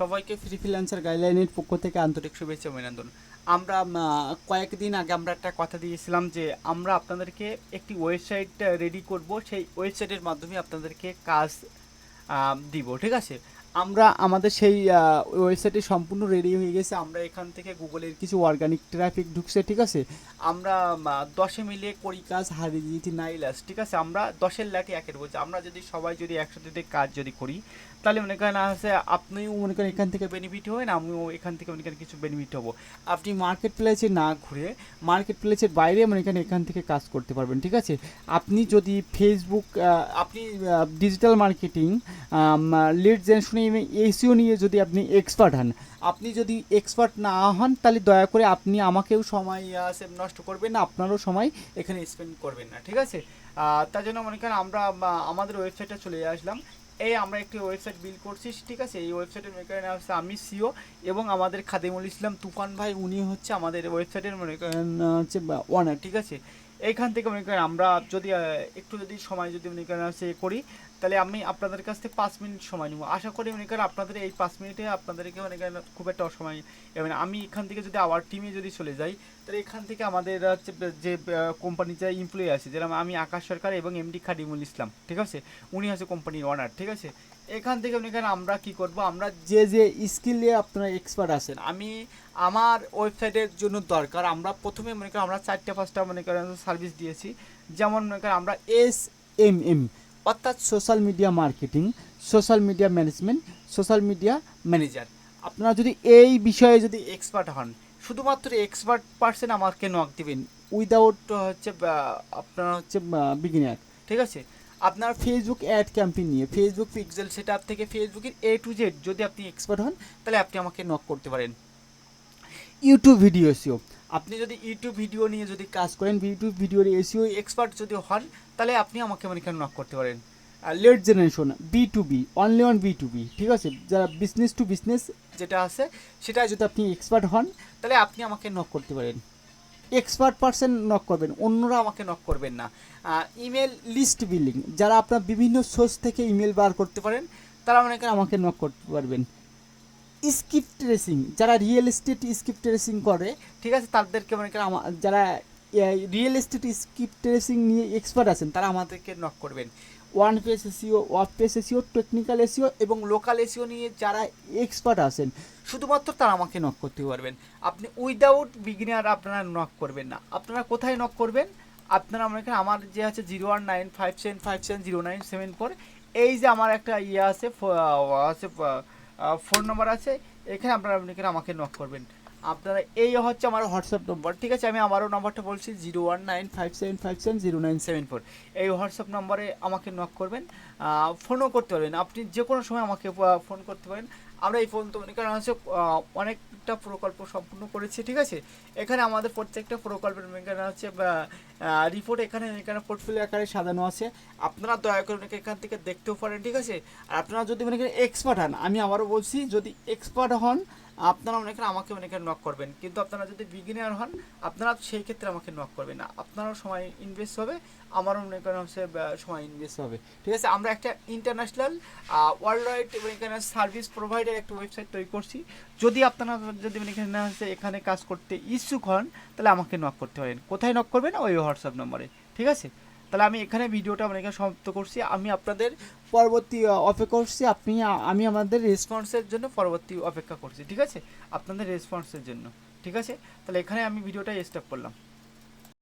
সবাইকে free freelancer গাইডলাইনের পক্ষ থেকে আন্তরিক শুভেচ্ছা অভিনন্দন। আমরা কয়েকদিন আগে আমরা একটা কথা দিয়েছিলাম যে, আমরা আপনাদেরকে একটি ওয়েবসাইট রেডি করব। সেই ওয়েবসাইটের মাধ্যমে আপনাদেরকে কাজ দিব, ঠিক আছে? আমরা, আমাদের সেই ওয়েবসাইটে সম্পূর্ণ রেডি হয়ে গেছে। আমরা এখান থেকে গুগলের কিছু অর্গানিক ট্রাফিক ঢুকছে, ঠিক আছে? আমরা দশে মিলে করি কাজ হারিয়ে দিয়েছি নাইলাস ঠিক আছে? আমরা দশের লাঠি একের বলছি। আমরা যদি সবাই যদি একসাথে কাজ যদি করি তাহলে মনে করেন আছে, আপনিও মনে করেন এখান থেকে বেনিফিট হবেন, আমিও এখান থেকে মনে করেন কিছু বেনিফিট হব। আপনি মার্কেট প্লেসে না ঘুরে মার্কেট প্লেসের বাইরে মনে করেন এখান থেকে কাজ করতে পারবেন, ঠিক আছে? আপনি যদি ফেসবুক আপনি ডিজিটাল মার্কেটিং লিড জেনারেশনে এসিও নিয়ে যদি আপনি এক্সপার্ট হন, আপনি যদি এক্সপার্ট না হন, তাহলে দয়া করে আপনি আমাকেও সময় নষ্ট করবেন না, আপনারও সময় এখানে স্পেন্ড করবেন না, ঠিক আছে? তার জন্য মনে করেন আমরা আমাদের ওয়েবসাইটে চলে আসলাম। এই আমরা একটি ওয়েবসাইট বিল করছি, ঠিক আছে? এই ওয়েবসাইটের মেকার হচ্ছে আমি সিও এবং আমাদের খাদিমুল ইসলাম তুফান ভাই, উনি হচ্ছে আমাদের ওয়েবসাইটের মনে হচ্ছে ওনার ঠিক আছে? এইখান থেকে মনে করেন আমরা যদি একটু যদি সময় যদি মনে করেন সে করি, তাহলে আমি আপনাদের কাছ থেকে পাঁচ মিনিট সময় নেব। আশা করি মনে করেন আপনাদের এই পাঁচ মিনিটে আপনাদেরকে মনে করেন খুব একটা সময় মানে আমি এখান থেকে যদি আবার টিমে যদি চলে যাই, তাহলে এখান থেকে আমাদের হচ্ছে যে কোম্পানির যে এমপ্লয়ি আছে, যেরকম আমি আকাশ সরকার এবং এমডি খাদিমুল ইসলাম, ঠিক আছে? উনি হচ্ছে কোম্পানির ওনার ঠিক আছে? এখান থেকে করেন আমরা কি করব? আমরা যে যে স্কিল নিয়ে আপনারা এক্সপার্ট আছেন, আমি আমার ওয়েবসাইটের জন্য দরকার। আমরা প্রথমে মনে করেন আমরা চারটে, পাঁচটা মনে করেন সার্ভিস দিয়েছি। যেমন মনে করেন আমরা এস এম এম অর্থাৎ social media marketing social media management social media manager আপনারা যদি এই বিষয়ে যদি এক্সপার্ট হন, শুধুমাত্র এক্সপার্ট পার্সন আমাকে নক দিবেন। উইদাউট হচ্ছে আপনার হচ্ছে বিগিনার ঠিক আছে? আপনার ফেসবুক অ্যাড ক্যাম্পেইন নিয়ে ফেসবুক পিক্সেল সেটা থেকে ফেসবুকের এ টু জেড যদি আপনি এক্সপার্ট হন, তাহলে আপনি আমাকে নক করতে পারেন। ইউটিউব ভিডিও এসিও আপনি যদি ইউটিউব ভিডিও নিয়ে যদি কাজ করেন ইউটিউব ভিডিওর এসিও এক্সপার্ট যদি হন, তাহলে আপনি আমাকে করেন নক করতে পারেন। Lead generation B to B only on B to B ঠিক আছে? যারা বিজনেস টু বিজনেস যেটা আছে সেটা যদি আপনি এক্সপার্ট হন, তাহলে আপনি আমাকে নক করতে পারেন। এক্সপার্ট পার্সন নক করবেন, অন্যরা আমাকে নক করবেন না। ইমেল লিস্ট বিল্ডিং যারা আপনার বিভিন্ন সোর্স থেকে ইমেল বার করতে পারেন, তারা করেন আমাকে নক করতে পারবেন। স্কিপ ট্রেসিং যারা রিয়েল এস্টেট স্কিপ ট্রেসিং করে, ঠিক আছে, তাদেরকে মনে করেন যারা রিয়েল এস্টেট স্কিপ ট্রেসিং নিয়ে এক্সপার্ট আছেন, তারা আমাদেরকে নক করবেন। On page SEO on page SEO technical SEO এবং লোকাল এসিও নিয়ে যারা এক্সপার্ট আছেন, শুধুমাত্র তারা আমাকে নক করতে পারবেন। আপনি উইদাউট বিগিনার আপনারা নক করবেন না। আপনারা কোথায় নক করবেন? আপনারা করেন আমার যে আছে zero one nine five seven five seven zero nine seven four এই যে আমার একটা ইয়ে আছে আছে ফোন নম্বর আছে, এখানে আপনারা করেন আমাকে নক করবেন। আপনারা এই হচ্ছে আমার হোয়াটসঅ্যাপ নম্বর ঠিক আছে? আমি আমারও নম্বরটা বলছি zero one nine five seven five seven zero nine seven four এই হোয়াটসঅ্যাপ নম্বরে আমাকে নক করবেন ফোনও করতে পারবেন। আপনি যে কোনো সময় আমাকে ফোন করতে পারেন। আমরা এই ফোন তো মনে কারণ হচ্ছে অনেকটা প্রকল্প সম্পূর্ণ করেছি, ঠিক আছে? এখানে আমাদের প্রত্যেকটা প্রকল্পের কারণ হচ্ছে রিপোর্ট এখানে এখানে পোর্টফোলিও আকারে সাজানো আছে। আপনারা দয়া করে অনেকে এখান থেকে দেখতেও পারেন, ঠিক আছে? আর আপনারা যদি মনে করেন এক্সপার্ট হন, আমি আবারও বলছি, যদি এক্সপার্ট হন, আপনারা মনে করেন আমাকে মনে করেন নক করবেন। কিন্তু আপনারা যদি বিগিনার হন, আপনারা সেই ক্ষেত্রে আমাকে নক করবেন না। আপনারও সময় ইনভেস্ট হবে, আমারও মনে করেন হচ্ছে সময় ইনভেস্ট হবে। ঠিক আছে? আমরা একটা ইন্টারন্যাশনাল ওয়ার্ল্ড ওয়াইড এখানে সার্ভিস প্রোভাইডার একটা ওয়েবসাইট তৈরি করছি। যদি আপনারা যদি মনে হচ্ছে এখানে কাজ করতে ইচ্ছুক হন, তাহলে আমাকে নক করতে পারেন। কোথায় নক করবেন? ওই হোয়াটসঅ্যাপ নম্বরে, ঠিক আছে? তাহলে আমি এখানে ভিডিওটা আমার এখানে সমাপ্ত করছি। আমি আপনাদের পরবর্তী অপেক্ষা করছি। আপনি আমি আমাদের রেসপন্সের জন্য পরবর্তী অপেক্ষা করছি, ঠিক আছে? আপনাদের রেসপন্সের জন্য, ঠিক আছে? তাহলে এখানে আমি ভিডিওটা স্টপ করলাম।